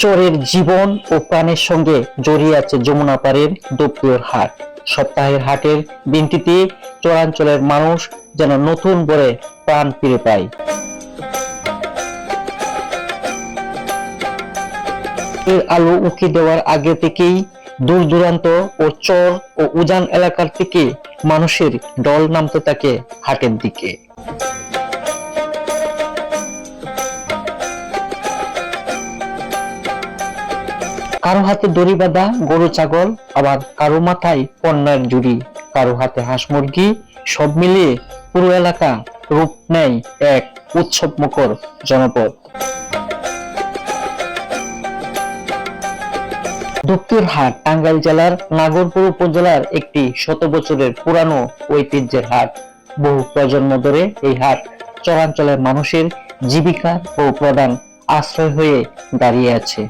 চরের জীবন ও প্রাণের সঙ্গে জড়িয়ে আছে যমুনা পাড়ের দোপিয়র হাট। সপ্তাহের হাটের দিনটিতে চরাঞ্চলের মানুষ যেন নতুন করে প্রাণ ফিরে পায়। এর আলো উকি দেওয়ার আগে থেকেই দূর দূরান্ত ও চর ও উজান এলাকার থেকে মানুষের দল নামতে থাকে হাটের দিকে। কারও হাতে দড়ি বাঁধা, গরু, ছাগল, আবার কারও মাথায় পণ্যের জুড়ি কারও হাতে হাঁস মুরগি, সব মিলিয়ে পুরো এলাকা রূপ নেয় এক উৎসব মুখর জনপদ। দক্ষিণ হাট, টাঙ্গাইল জেলার নাগরপুর উপজেলার একটি শত বছরের পুরানো ঐতিহ্যের হাট। বহু প্রজন্ম ধরে এই হাট চরাঞ্চলের মানুষের জীবিকা ও প্রধান আশ্রয় হয়ে দাঁড়িয়ে আছে।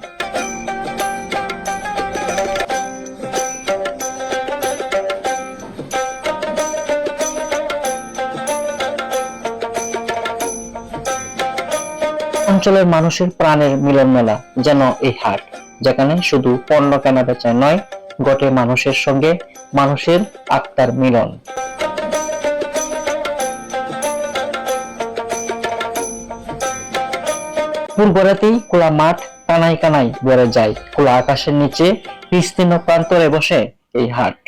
অঞ্চলের মানুষের প্রাণের মিলন মেলা যেন এই হাট, যেখানে শুধু পণ্য কেনা বেচা নয়, গটে মানুষের সঙ্গে মানুষের আত্মার মিলন। পূর্বরাতেই খোলা মাঠ কানাই কানাই ভরে যায়। খোলা আকাশের নিচে বিস্তীর্ণ প্রান্তরে বসে এই হাট।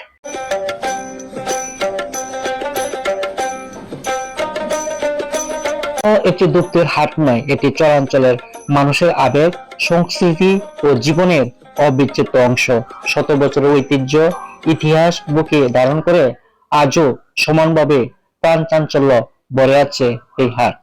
একটি দুঃখের হাট নয়, এটি চরাঞ্চলের মানুষের আবেগ, সংস্কৃতি ও জীবনের অবিচ্ছেদ্য অংশ। শত বছরের ঐতিহ্য, ইতিহাস বুকে ধারণ করে আজও সমানভাবে প্রাণ চাঞ্চল্য বলে আছে এই হাট।